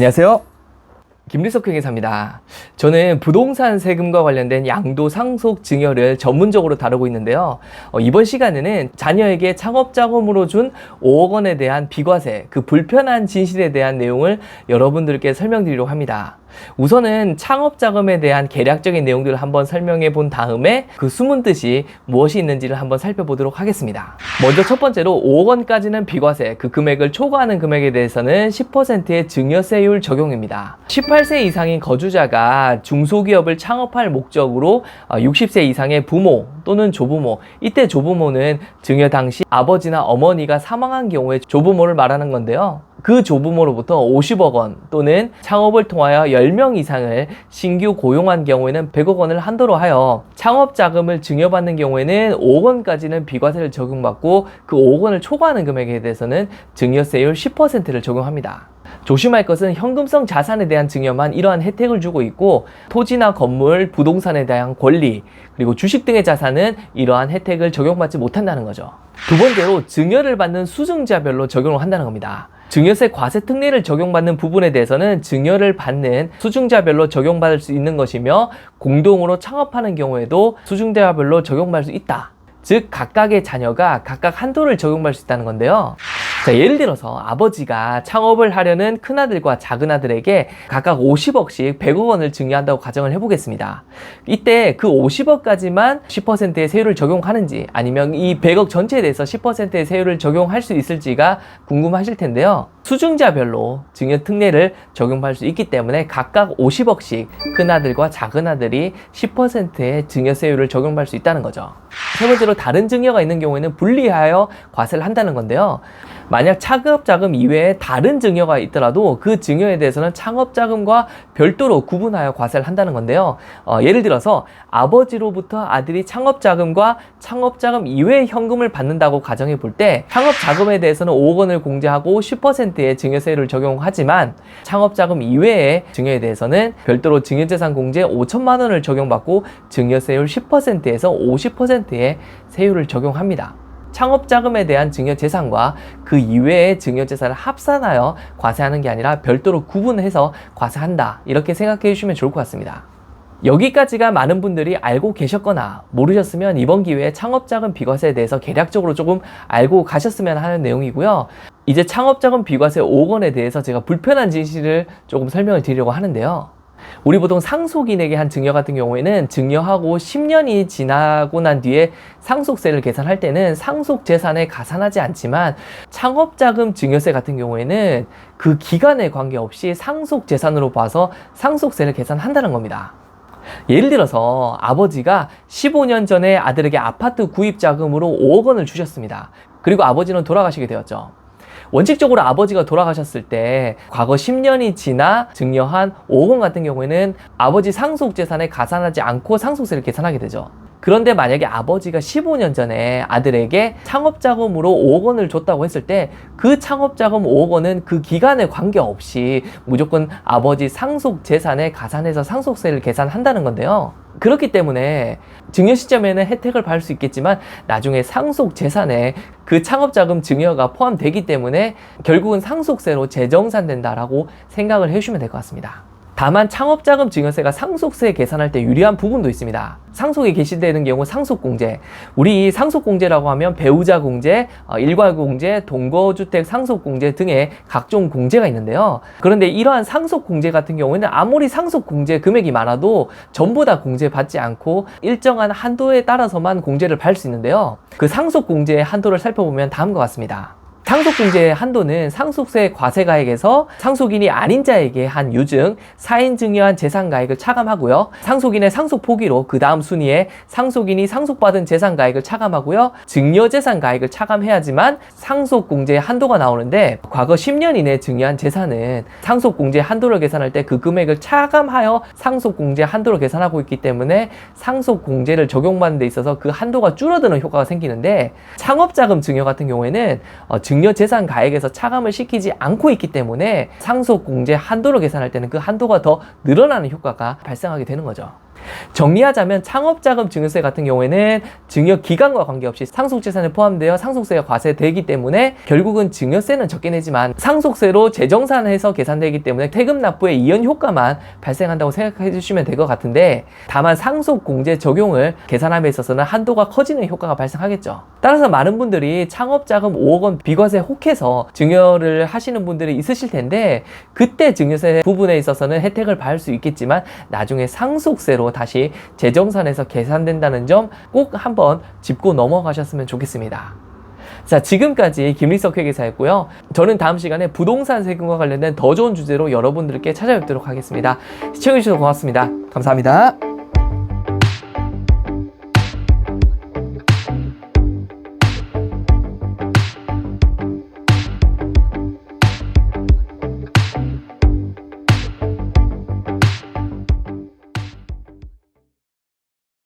안녕하세요. 김리석 회계사입니다. 저는 부동산 세금과 관련된 양도 상속 증여를 전문적으로 다루고 있는데요. 어, 이번 시간에는 자녀에게 창업 자금으로 준 5억 원에 대한 비과세, 그 불편한 진실에 대한 내용을 여러분들께 설명드리려고 합니다. 우선은 창업 자금에 대한 계략적인 내용들을 한번 설명해 본 다음에 그 숨은 뜻이 무엇이 있는지를 한번 살펴보도록 하겠습니다. 먼저 첫 번째로 5억 원까지는 비과세, 그 금액을 초과하는 금액에 대해서는 10%의 증여세율 적용입니다. 18세 이상인 거주자가 중소기업을 창업할 목적으로 60세 이상의 부모 또는 조부모, 이때 조부모는 증여 당시 아버지나 어머니가 사망한 경우에 조부모를 말하는 건데요. 그 조부모로부터 50억 원 또는 창업을 통하여 10명 이상을 신규 고용한 경우에는 100억 원을 한도로 하여 창업 자금을 증여받는 경우에는 5억 원까지는 비과세를 적용받고 그 5억 원을 초과하는 금액에 대해서는 증여세율 10%를 적용합니다. 조심할 것은 현금성 자산에 대한 증여만 이러한 혜택을 주고 있고 토지나 건물, 부동산에 대한 권리, 그리고 주식 등의 자산은 이러한 혜택을 적용받지 못한다는 거죠. 두 번째로 증여를 받는 수증자별로 적용을 한다는 겁니다. 증여세 과세 특례를 적용받는 부분에 대해서는 증여를 받는 수증자별로 적용받을 수 있는 것이며 공동으로 창업하는 경우에도 수증자별로 적용받을 수 있다. 즉 각각의 자녀가 각각 한도를 적용받을 수 있다는 건데요. 자, 예를 들어서 아버지가 창업을 하려는 큰아들과 작은아들에게 각각 50억씩 100억 원을 증여한다고 가정을 해보겠습니다. 이때 그 50억까지만 10%의 세율을 적용하는지 아니면 이 100억 전체에 대해서 10%의 세율을 적용할 수 있을지가 궁금하실 텐데요. 수증자별로 증여 특례를 적용할 수 있기 때문에 각각 50억씩 큰아들과 작은아들이 10%의 증여세율을 적용할 수 있다는 거죠. 세 번째로 다른 증여가 있는 경우에는 분리하여 과세를 한다는 건데요. 만약 차급자금 이외에 다른 증여가 있더라도 그 증여에 대해서는 창업자금과 별도로 구분하여 과세를 한다는 건데요. 어, 예를 들어서 아버지로부터 아들이 창업자금과 창업자금 이외의 현금을 받는다고 가정해 볼 때 창업자금에 대해서는 5억 원을 공제하고 10%의 증여세율을 적용하지만 창업자금 이외의 증여에 대해서는 별도로 증여재산 공제 5천만 원을 적용받고 증여세율 10%에서 50%의 세율을 적용합니다. 창업 자금에 대한 증여 재산과 그 이외의 증여 재산을 합산하여 과세하는 게 아니라 별도로 구분해서 과세한다. 이렇게 생각해 주시면 좋을 것 같습니다. 여기까지가 많은 분들이 알고 계셨거나 모르셨으면 이번 기회에 창업자금 비과세에 대해서 개략적으로 조금 알고 가셨으면 하는 내용이고요. 이제 창업자금 비과세 5억 원에 대해서 제가 불편한 진실을 조금 설명을 드리려고 하는데요. 우리 보통 상속인에게 한 증여 같은 경우에는 증여하고 10년이 지나고 난 뒤에 상속세를 계산할 때는 상속 재산에 가산하지 않지만 창업자금 증여세 같은 경우에는 그 기간에 관계없이 상속 재산으로 봐서 상속세를 계산한다는 겁니다. 예를 들어서 아버지가 15년 전에 아들에게 아파트 구입 자금으로 5억 원을 주셨습니다. 그리고 아버지는 돌아가시게 되었죠. 원칙적으로 아버지가 돌아가셨을 때 과거 10년이 지나 증여한 5억 원 같은 경우에는 아버지 상속 재산에 가산하지 않고 상속세를 계산하게 되죠. 그런데 만약에 아버지가 15년 전에 아들에게 창업자금으로 5억 원을 줬다고 했을 때 그 창업자금 5억 원은 그 기간에 관계없이 무조건 아버지 상속 재산에 가산해서 상속세를 계산한다는 건데요. 그렇기 때문에 증여 시점에는 혜택을 받을 수 있겠지만 나중에 상속 재산에 그 창업자금 증여가 포함되기 때문에 결국은 상속세로 재정산된다라고 생각을 해주시면 될 것 같습니다. 다만 창업자금 증여세가 상속세 계산할 때 유리한 부분도 있습니다. 상속이 개시되는 경우 상속공제. 우리 상속공제라고 하면 배우자 공제, 어, 일괄공제, 동거주택 상속공제 등의 각종 공제가 있는데요. 그런데 이러한 상속공제 같은 경우에는 아무리 상속공제 금액이 많아도 전부 다 공제받지 않고 일정한 한도에 따라서만 공제를 받을 수 있는데요. 그 상속공제의 한도를 살펴보면 다음과 같습니다. 상속공제의 한도는 상속세 과세가액에서 상속인이 아닌 자에게 한 유증, 사인 증여한 재산가액을 차감하고요. 상속인의 상속 포기로 그 다음 순위에 상속인이 상속받은 재산가액을 차감하고요. 증여재산가액을 차감해야지만 상속공제의 한도가 나오는데 과거 10년 이내 증여한 재산은 상속공제 한도를 계산할 때 그 금액을 차감하여 상속공제 한도를 계산하고 있기 때문에 상속공제를 적용받는 데 있어서 그 한도가 줄어드는 효과가 생기는데 창업자금 증여 같은 경우에는 어, 증여 재산 가액에서 차감을 시키지 않고 있기 때문에 상속 공제 한도를 계산할 때는 그 한도가 더 늘어나는 효과가 발생하게 되는 거죠. 정리하자면 창업자금 증여세 같은 경우에는 증여 기간과 관계없이 상속재산에 포함되어 상속세가 과세되기 때문에 결국은 증여세는 적게 내지만 상속세로 재정산해서 계산되기 때문에 세금 납부의 이연 효과만 발생한다고 생각해 주시면 될 것 같은데 다만 상속공제 적용을 계산함에 있어서는 한도가 커지는 효과가 발생하겠죠. 따라서 많은 분들이 창업자금 5억 원 비과세 혹해서 증여를 하시는 분들이 있으실 텐데 그때 증여세 부분에 있어서는 혜택을 받을 수 있겠지만 나중에 상속세로 다시 재정산해서 계산된다는 점 꼭 한번 짚고 넘어가셨으면 좋겠습니다. 자, 지금까지 김리석 회계사였고요. 저는 다음 시간에 부동산 세금과 관련된 더 좋은 주제로 여러분들께 찾아뵙도록 하겠습니다. 시청해주셔서 고맙습니다. 감사합니다.